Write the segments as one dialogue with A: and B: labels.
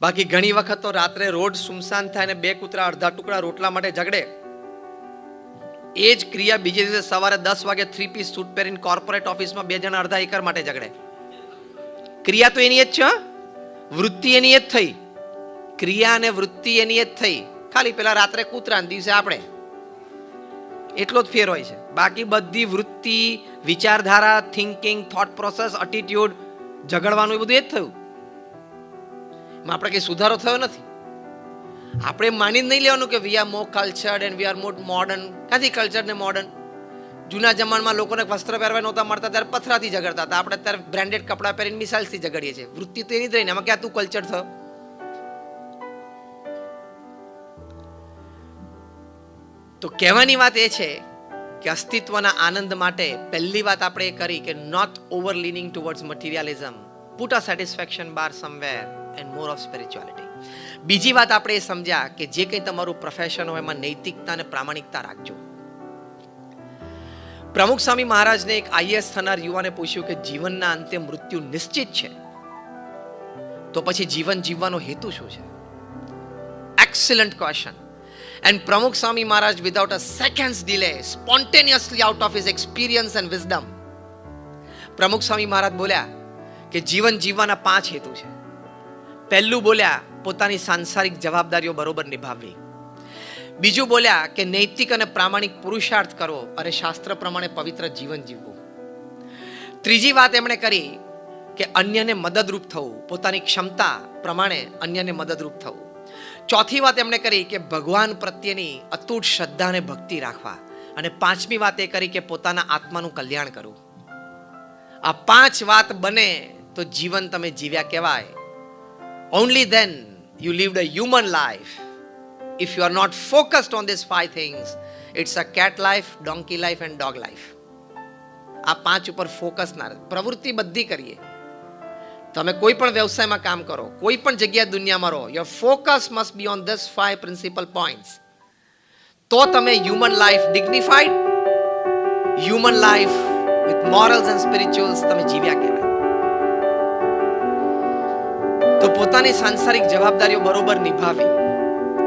A: બાકી ઘણી વખત તો રાત્રે રોડ સુમસાન થાય ને બે કૂતરા અડધા ટુકડા રોટલા માટે ઝઘડે. એ જ ક્રિયા બીજે દિવસે સવારે દસ વાગે થ્રી પીસ સૂટ પહેરીને કોર્પોરેટ ઓફિસમાં બે જણા અડધા એકર માટે ઝઘડે. ક્રિયા તો એની જ છે વૃત્તિ એની જ થઈ. ક્રિયા અને વૃત્તિ એની જ થઈ. ખાલી પેલા રાત્રે કૂતરા દિવસે આપણે. એટલો જ ફેર હોય છે. બાકી બધી વૃત્તિ, વિચારધારા થિંકિંગ થોટ પ્રોસેસ એટીટ્યુડ ઝઘડવાનું એ બધું એ જ થયું. એમાં આપણે કંઈ સુધારો થયો નથી? આપણે માની જ નહીં લેવાનું કે we are more cultured and we are more modern ક્યાંથી કલ્ચર ને મોડર્ન જૂના જમાનામાં લોકોને વસ્ત્ર પહેરવા નહોતા મળતા, ત્યારે પથરાથી ઝઘડતા હતા. આપણે ત્યારે બ્રાન્ડેડ કપડાં પહેરીને મિસાઇલ્સથી ઝઘડીએ છીએ. વૃત્તિ તો એની જ રહીને એમાં ક્યાં તું કલ્ચર થયો? તો કહેવાની વાત એ છે કે અસ્તિત્વના આનંદ માટે પહેલી વાત આપણે એ કરી કે not over leaning towards materialism put a satisfaction bar somewhere and more of spirituality બીજી વાત આપણે એ સમજ્યા કે જે કંઈ તમારું પ્રોફેશન હોય એમાં નૈતિકતા અને પ્રામાણિકતા રાખજો. પ્રમુખ સ્વામી મહારાજને એક આઈએસ થનાર યુવાને પૂછ્યું કે જીવનના અંતે મૃત્યુ નિશ્ચિત છે? તો પછી જીવન જીવવાનો હેતુ શું છે? Excellent question and Pramukh Swami Maharaj without a seconds delay spontaneously out of his experience and wisdom Pramukh Swami Maharaj બોલ્યા કે જીવન જીવવાના પાંચ હેતુ છે. પહેલું બોલ્યા, પોતાની સાંસારિક જવાબદારીઓ બરોબર નિભાવવી. બીજું બોલ્યા કે નૈતિક અને પ્રામાણિક પુરુષાર્થ કરવો અને શાસ્ત્ર પ્રમાણે પવિત્ર જીવન જીવવું. ત્રીજી વાત એમણે કરી કે અન્યને મદદરૂપ થવું, પોતાની ક્ષમતા પ્રમાણે અન્યને મદદરૂપ થવું. ચોથી વાત એમણે કરી કે ભગવાન પ્રત્યેની અતૂટ શ્રદ્ધા અને ભક્તિ રાખવા. અને પાંચમી વાત એ કરી કે પોતાના આત્માનું કલ્યાણ કરવું. આ પાંચ વાત બને તો જીવન તમે જીવ્યા કહેવાય. Only then you lived a human life. If you are not focused on these five things, it's a cat life, donkey life, and dog life. આ પાંચ ઉપર ફોકસ ના રહે. પ્રવૃત્તિ બધી કરીએ તમે કોઈ પણ વ્યવસાયમાં કામ કરો કોઈ પણ જગ્યાએ દુનિયામાં રહો your focus must be on this five principle points તો તમે human life dignified human life with morals and spirituals તમે જીવ્યા કહેવાય તો પોતાની સાંસારિક જવાબદારીઓ બરોબર નિભાવી.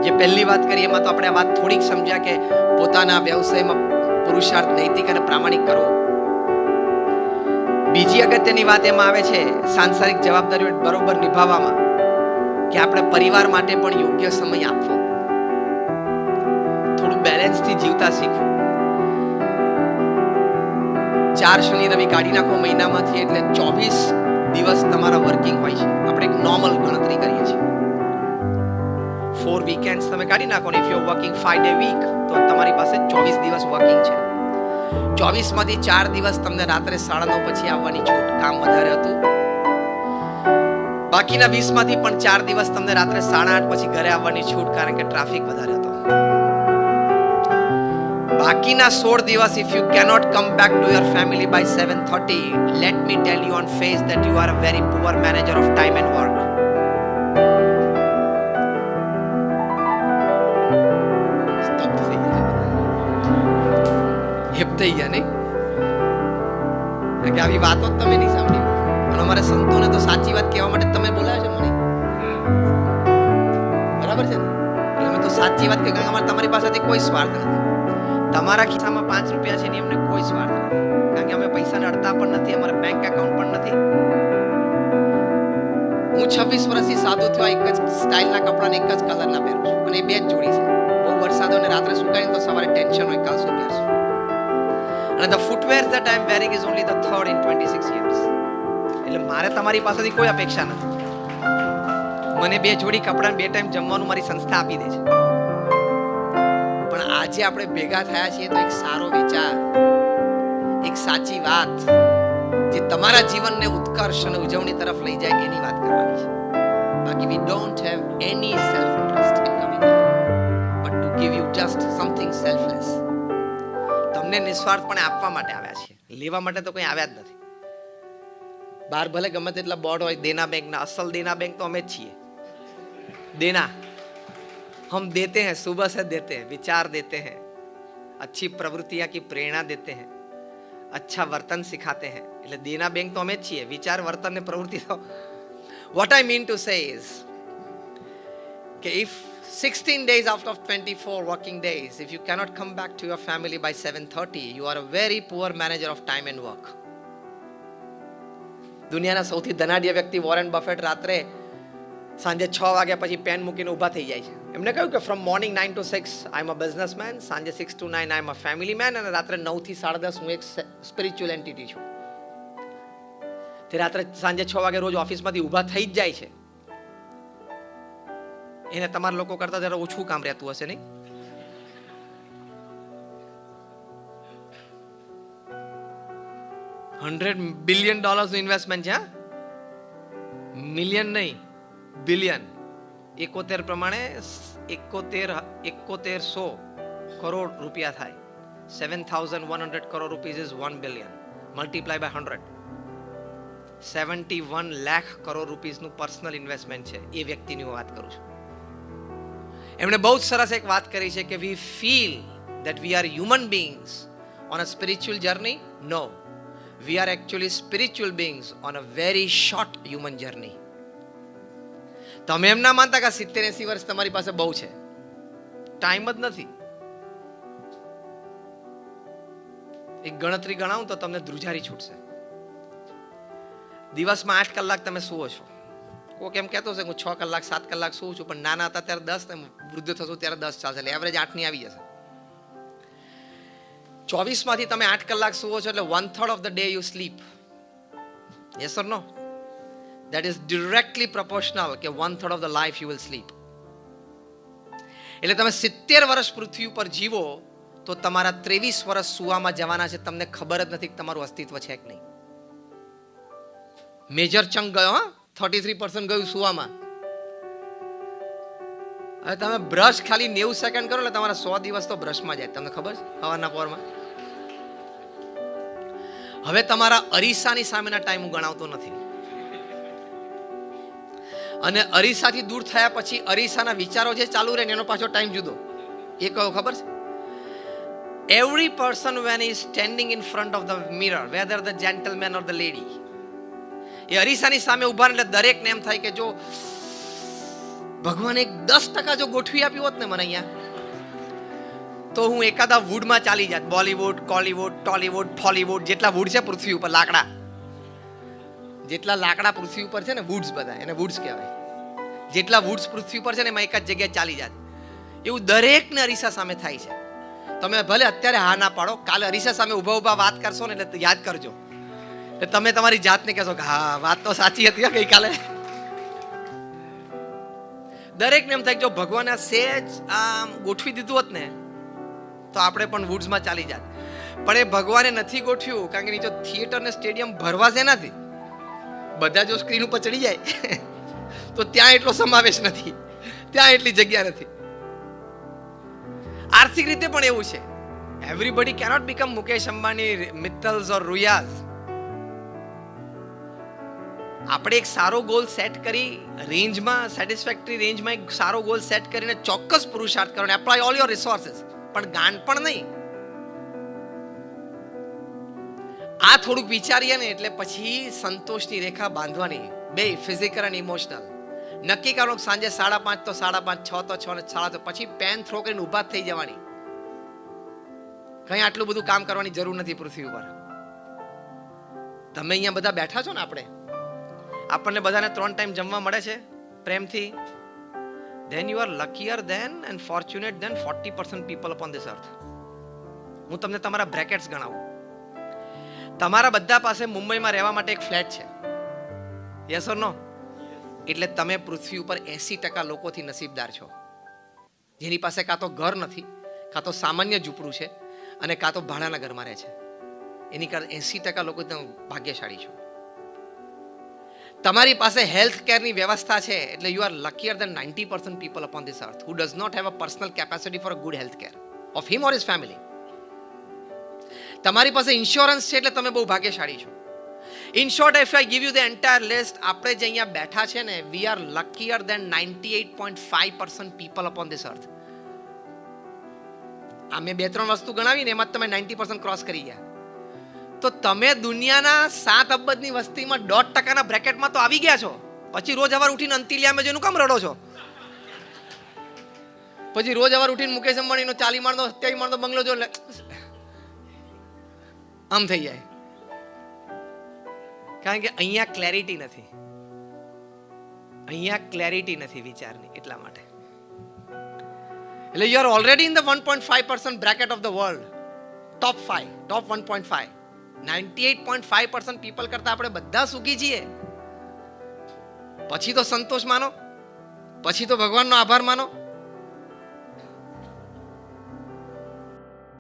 A: જે પહેલી વાત કરી એમાં તો આપણે આ વાત થોડીક સમજ્યા કે પોતાના વ્યવસાયમાં પુરુષાર્થ, નૈતિક અને પ્રામાણિક કરો બીજી અગત્યની વાત એમાં આવે છે, સાંસારિક જવાબદારીઓ બરોબર નિભાવવામાં કે આપણે પરિવાર માટે પણ યોગ્ય સમય આપવો. થોડું બેલેન્સથી જીવતા શીખવું. ચાર શનિ રવિ કાઢી નાખો મહિનામાંથી, એટલે ચોવીસ દિવસ તમારા વર્કિંગ હોય છે. કાઢી નાખો ને if you working five day week તો તમારી પાસે ચોવીસ દિવસ વર્કિંગ છે. ચોવીસમાંથી ચાર દિવસ તમને રાત્રે સાડા નવ પછી આવવાની છૂટ. કામ વધારે હતું. બાકીના વીસમાંથી પણ ચાર દિવસ તમને રાત્રે સાડા આઠ પછી ઘરે આવવાની છૂટ કારણ કે ટ્રાફિક વધારે હતો. બાકીના સોળ દિવસ if you cannot come back to your family by seven thirty let me tell you on face that you are a very poor manager of time and work કારણ કે આવી વાતો જ તમે નહીં સાંભળી. અને અમારે સંતોને તો સાચી વાત કહેવા માટે તમે બોલાવ્યા છો, મને. બરાબર છે એટલે અમે તો સાચી વાત કે અમારે તમારી પાસેથી કોઈ સ્વાર્થ નથી. તમારા ખિસ્સામાં પાંચ રૂપિયા છે એની અમને કોઈ સ્વાર્થ નથી. કારણ કે અમે પૈસાને અડતા પણ નથી, અમારા બેંક એકાઉન્ટ પણ નથી. હું છવ્વીસ વર્ષથી સાદો થયો એક જ સ્ટાઇલના કપડાને એક જ કલરના પહેરું છું. અને બે જ જોડી છે. બહુ વરસાદ અને રાત્રે સુકાઈને તો સવારે ટેન્શન હોય, કાલ શું પહેરશું અને the footwear that I am wearing is only the third in twenty six years એટલે મારે તમારી પાસેથી કોઈ અપેક્ષા નથી. મને બે જોડી કપડાં બે ટાઈમ જમવાનું મારી સંસ્થા આપી દે છે. પણ આજે આપણે ભેગા થયા છીએ તો એક સારો વિચાર એક સાચી વાત જે તમારા જીવનને ઉત્કર્ષ અને ઉજવણી તરફ લઈ જાય એની વાત કરવાની છે. બાકી we don't have any self interest in coming but to give you just something selfless તમને નિસ્વાર્થપણે આપવા માટે આવ્યા છીએ. લેવા માટે તો કોઈ આવ્યા જ નથી. બાર ભલે ગમે તેટલા બોર્ડ હોય, દેના બેંકના અસલ દેના બેંક તો અમે જ છીએ. દેના, હમ દેતે હૈ, સુબહ સે દેતે હૈ, વિચાર દેતે હૈ, અચ્છી પ્રવૃત્તિયા કી પ્રેરણા દેતે હૈ, અચ્છા વર્તન સિખાતે હૈ. એટલે દેના બેંક તો અમે જ છીએ. વિચાર, વર્તન ને પ્રવૃત્તિ તો what I mean to say is કે if 16 days out of 24 working days. If you cannot come back to your family by 7:30 you are a very poor manager of time and work. દુનિયાના સૌથી ધનાઢ્ય વ્યક્તિ Warren buffet રાત્રે સાંજે છ વાગ્યા પછી pen મૂકીને ઊભા થઈ જાય છે. એમને કહ્યું કે from morning nine to six I am a businessman સાંજે six to nine I am a family man અને રાત્રે નવથી સાડા દસ હું એક સ્પિરિચ્યુઅલ એન્ટિટી છું. તે રાત્રે સાંજે છ વાગે રોજ ઓફિસમાંથી ઊભા થઈ જ જાય છે. એને તમારા લોકો કરતા જરા ઓછું કામ રહેતું હશે નહીં? હંડ્રેડ બિલિયન ડોલર્સનું ઇન્વેસ્ટમેન્ટ છે મિલિયન નહીં, બિલિયન. એકોતેર પ્રમાણે એકોતેર, એકોતેરસો કરોડ રૂપિયા થાય. Seven thousand one hundred crore rupees is one billion. Multiply by hundred. Seventy one lakh crore રૂપીઝનું personal investment છે. એ વ્યક્તિની હું વાત કરું છું. એમણે બહુ જ સરસ એક વાત કરી છે કે we feel that we are human beings on a spiritual journey? No. We are actually spiritual beings on a very short human journey. તમે એમ ના માનતા કે સિત્તેર એસી વર્ષ તમારી પાસે બહુ છે ટાઈમ જ નથી એક ગણતરી ગણાવું તો તમને ધ્રુજારી છૂટશે દિવસમાં આઠ કલાક તમે સુવો છો કોક એમ કહેતો છે હું છ કલાક, સાત કલાક સુવું છું, પણ નાના હતા ત્યારે દસ વૃદ્ધ થશું ત્યારે દસ ચાલશે, એટલે એવરેજ આઠની આવી જશે. ચોવીસમાંથી તમે આઠ કલાક સુવો છો એટલે one third of the day you sleep yes or no that is directly proportional કે one third of the life you will sleep એટલે તમે સિત્તેર વર્ષ પૃથ્વી ઉપર જીવો, તો તમારા ત્રેવીસ વર્ષ સુવામાં જવાના છે, તમને ખબર જ નથી કે તમારું અસ્તિત્વ છે કે નહીં. મેજર ચંગ ગયો, હા? થર્ટી થ્રી પર્સન્ટ ગયું સુવામાં. હવે તમે બ્રશ ખાલી નેવું સેકન્ડ કરો એટલે તમારા સો દિવસ તો બ્રશમાં જાય. તમને ખબર છે? હવાના પોરમાં? હવે તમારા અરીસાની સામેના ટાઈમ હું ગણાવતો નથી. અને અરીસાથી દૂર થયા પછી અરીસાના વિચારો જે ચાલુ રહે એનો પાછો ટાઈમ જુદો. એ કયો ખબર છે? Every person when is standing in front of the mirror whether the gentleman or the lady એ અરીસાની સામે ઊભા એટલે એટલે દરેકને એમ થાય કે જો ભગવાને એક દસ ટકા જો ગોઠવી આપ્યું હોત ને મને અહીંયા, તો હું એકાદા વુડમાં ચાલી જાત. બોલીવુડ, કોલીવુડ, ટોલીવુડ, ફોલીવુડ, જેટલા વુડ છે પૃથ્વી ઉપર, લાકડા. જેટલા લાકડા પૃથ્વી ઉપર છે ને, વુડ્સ બધા, એને વુડ્સ કહેવાય. જેટલા વુડ્સ પૃથ્વી ઉપર છે ને, એમાં એક જ જગ્યાએ ચાલી જાત. એવું દરેકને અરીસા સામે થાય છે. તમે ભલે અત્યારે હા ના પાડો, કાલે અરીસા સામે ઊભા ઊભા વાત કરશો ને, એટલે યાદ કરજો. તમે તમારી જાતને કહેશો કે હા, વાત તો સાચી હતી ગઈકાલે. દરેકને એમ થાય જો ભગવાન આ સેજ આમ ગોઠવી દીધું હોત ને, તો આપણે પણ વુડ્સમાં ચાલી જાત. પણ એ ભગવાને નથી ગોઠવ્યું, કારણ કે નીચે થિયેટર ને સ્ટેડિયમ ભરવા છે નથી બધા જો સ્ક્રીન ઉપર ચડી જાય, તો ત્યાં એટલો સમાવેશ નથી, ત્યાં એટલી જગ્યા નથી. આર્થિક રીતે પણ એવું છે. Everybody cannot become Mukesh Ambani Mittals or Ruias. આપણે એક સારો ગોલ સેટ કરી રેન્જમાં સેટિસ્ફેક્ટરી રેન્જમાં એક સારો ગોલ સેટ કરીને ચોક્કસ પુરુષાર્થ કરવાનો એપ્લાય ઓલ યોર રિસોર્સિસ પણ ગાન પણ નહીં. આ થોડુંક વિચારીએ ને એટલે પછી સંતોષની રેખા બાંધવાની. બે ફિઝિકલ અને ઇમોશનલ નક્કી કરો સાંજે સાડા પાંચ તો સાડા પાંચ, છ તો છ ને સાડા તો પછી પેન થ્રો કરીને ઊભા થઈ જવાની. કઈ આટલું બધું કામ કરવાની જરૂર નથી પૃથ્વી ઉપર. તમે અહીંયા બધા બેઠા છો ને આપણે? આપણને બધાને ત્રણ ટાઈમ જમવા મળે છે. પ્રેમથી. Then you are luckier than and fortunate than forty percent people upon this earth હું તમને તમારા બ્રેકેટ્સ ગણાવું. તમારા બધા પાસે મુંબઈમાં રહેવા માટે એક ફ્લેટ છે. યસ ઓર નો એટલે તમે પૃથ્વી ઉપર એસી ટકા લોકોથી નસીબદાર છો. જેની પાસે કાં તો ઘર નથી, કાં તો સામાન્ય ઝૂંપડું છે અને કાં તો ભાડાના ઘરમાં રહે છે. એની કારણ એસી ટકા લોકો તમે ભાગ્યશાળી છો. તમારી પાસે હેલ્થ કેરની વ્યવસ્થા છે એટલે you are luckier than ninety percent people upon this earth who does not have a personal capacity for a good health care of him or his family તમારી પાસે ઇન્સ્યોરન્સ છે એટલે તમે બહુ ભાગ્યશાળી છો. In short if I give you the entire list આપણે જે અહીંયા બેઠા છે ને we are luckier than ninety eight point five percent people upon this earth આ મેં બે ત્રણ વસ્તુ ગણાવીને એમાં તમે નાઇન્ટી પર્સન્ટ ક્રોસ કરી ગયા. તો તમે દુનિયાના સાત અબજની વસ્તીમાં દોઢ ટકાના બ્રેકેટમાં તો આવી ગયા છો. પછી રોજ સવાર ઉઠીને અંતિલિયામાં જેનું કામ રડો છો? પછી રોજ અવાર ઉઠીને મુકેશ અંબાણીનો ચાલી માળનો સત્યાવી માળનો બંગલો જો આમ થઈ જાય. કારણ કે અહીંયા ક્લેરિટી નથી. અહીંયા ક્લેરિટી નથી વિચારની એટલા માટે. એટલે you are already in the one point five percent bracket of the world top five top one point five ninety eight point five percent people કરતા આપણે બધા સુખી છીએ. પછી તો સંતોષ માનો. પછી તો ભગવાનનો આભાર માનો.